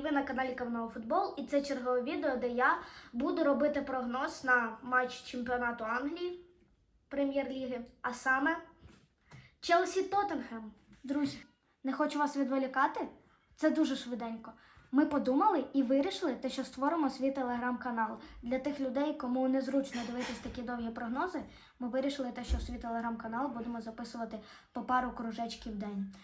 і ви на каналі Кавного Футбол. І це чергове відео, де я буду робити прогноз на матч чемпіонату Англії прем'єр-ліги, а саме Челсі Тоттенхем. Друзі, не хочу вас відволікати. Це дуже швиденько. Ми подумали і вирішили, те, що створимо свій телеграм-канал. Для тих людей, кому незручно дивитись такі довгі прогнози, ми вирішили те, що свій телеграм-канал будемо записувати по пару кружечків в день.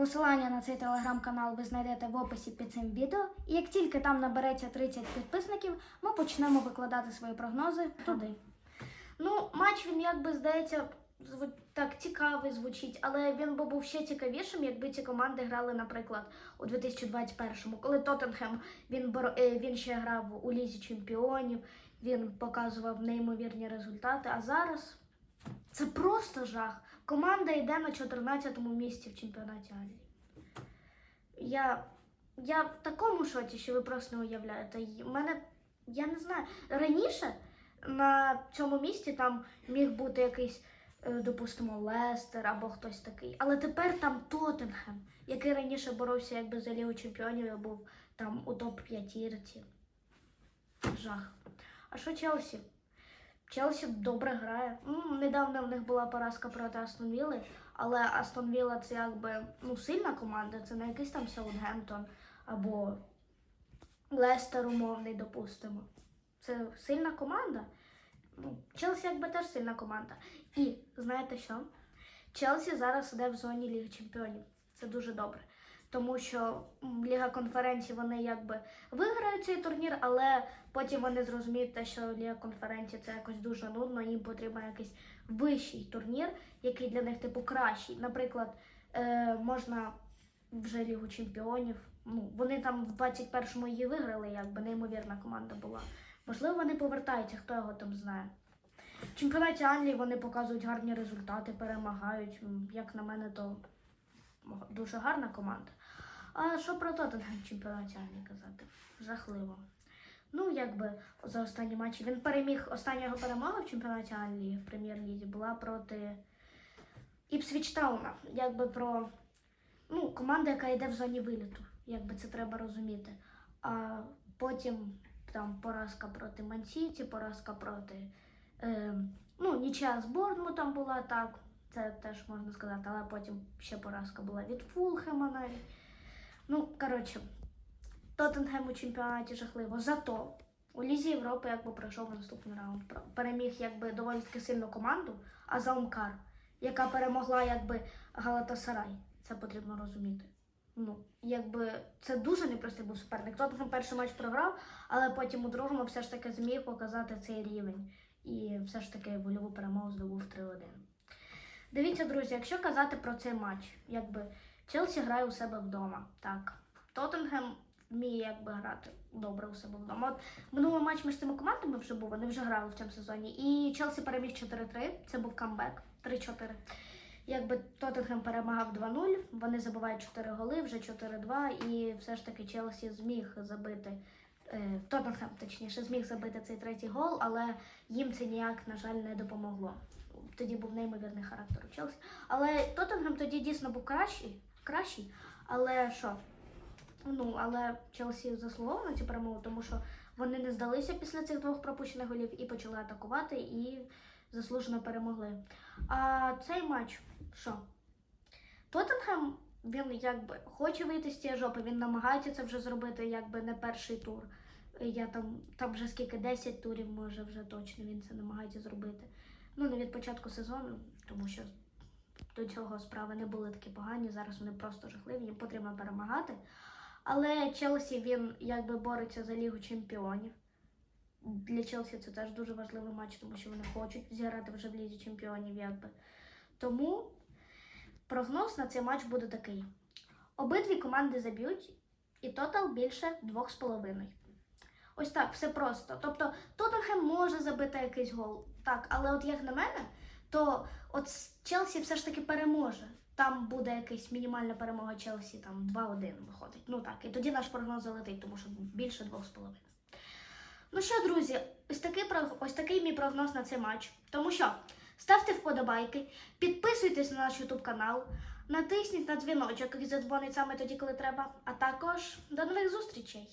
Посилання на цей телеграм-канал ви знайдете в описі під цим відео. І як тільки там набереться 30 підписників, ми почнемо викладати свої прогнози туди. Ну, матч він якби здається так цікавий звучить, але він би був ще цікавішим, якби ці команди грали, наприклад, у 2021-му, коли Тоттенхем він е, він ще грав у лізі чемпіонів, він показував неймовірні результати. А зараз це просто жах. Команда йде на 14-му місці в чемпіонаті Англії. Я, я в такому шоці, що ви просто не уявляєте. Мене, я не знаю, раніше на цьому місці там міг бути якийсь, е, допустимо, Лестер або хтось такий. Але тепер там Тоттенхем, який раніше боровся якби за Лігу чемпіонів і був там у топ-п'ятірці. Жах. А що Челсі? Челсі добре грає. Ну, недавно в них була поразка проти Астон Вілли, але Астон Вілла це якби ну, сильна команда, це не якийсь там Саутгемптон або Лестер умовний, допустимо. Це сильна команда. Ну, Челсі якби теж сильна команда. І знаєте що? Челсі зараз іде в зоні Ліги Чемпіонів. Це дуже добре. Тому що Ліга конференцій вони якби виграють цей турнір, але потім вони зрозуміють те, що Ліга конференції це якось дуже нудно, їм потрібен якийсь вищий турнір, який для них типу кращий. Наприклад, е, можна вже Лігу чемпіонів. Ну, вони там в 21-му її виграли, якби неймовірна команда була. Можливо, вони повертаються, хто його там знає. В чемпіонаті Англії вони показують гарні результати, перемагають. Як на мене, то дуже гарна команда. А що про Тоттенхем чемпіонаті Англії казати? Жахливо. Ну, якби за останні матчі. Він переміг остання його перемога в чемпіонаті Англії в прем'єр-лізі була проти Іпсвіч Тауна. Якби про ну, команда, яка йде в зоні виліту. Якби це треба розуміти. А потім там поразка проти Мансіті, поразка проти. Е, ну, нічия з Борнмутом була так. Це теж можна сказати, але потім ще поразка була від Фулхема навіть. Ну, коротше, Тоттенгем у чемпіонаті жахливо. Зато у Лізі Європи якби пройшов наступний раунд. Переміг якби доволі таки сильну команду, Азаумкар, яка перемогла якби Галатасарай. Це потрібно розуміти. Ну, якби це дуже непростий був суперник. Тоттенхем перший матч програв, але потім у другому все ж таки зміг показати цей рівень. І все ж таки вольову перемогу здобув 3-1. Дивіться, друзі, якщо казати про цей матч, якби Челсі грає у себе вдома. Так. Тоттенгем вміє якби грати добре у себе вдома. От минулий матч між цими командами вже був, вони вже грали в цьому сезоні. І Челсі переміг 4-3, це був камбек 3-4. Якби Тоттенхем перемагав 2-0, вони забивають 4 голи, вже 4-2, і все ж таки Челсі зміг забити. е, Тоттенхем, точніше, зміг забити цей третій гол, але їм це ніяк, на жаль, не допомогло. Тоді був неймовірний характер у Челсі. Але Тоттенхем тоді дійсно був кращий, кращий. Але що? Ну, але Челсі заслуговував на цю перемогу, тому що вони не здалися після цих двох пропущених голів і почали атакувати і заслужено перемогли. А цей матч, що? Тоттенхем, він якби хоче вийти з цієї жопи, він намагається це вже зробити, якби не перший тур. Я там, там вже скільки 10 турів, може, вже точно він це намагається зробити. Ну, не від початку сезону, тому що до цього справи не були такі погані. Зараз вони просто жахливі, їм потрібно перемагати. Але Челсі він якби бореться за Лігу Чемпіонів. Для Челсі це теж дуже важливий матч, тому що вони хочуть зіграти вже в Лізі Чемпіонів, якби. Тому прогноз на цей матч буде такий: обидві команди заб'ють, і тотал більше 2,5. Ось так, все просто. Тобто Тоттенхем може забити якийсь гол. Так, але от як на мене, то от Челсі все ж таки переможе. Там буде якась мінімальна перемога Челсі, там 2-1 виходить. Ну так, і тоді наш прогноз залетить, тому що більше 2,5. Ну що, друзі, ось такий, ось такий мій прогноз на цей матч. Тому що ставте вподобайки, підписуйтесь на наш YouTube канал, Натисніть на дзвіночок, який задзвонить саме тоді, коли треба. А також до нових зустрічей!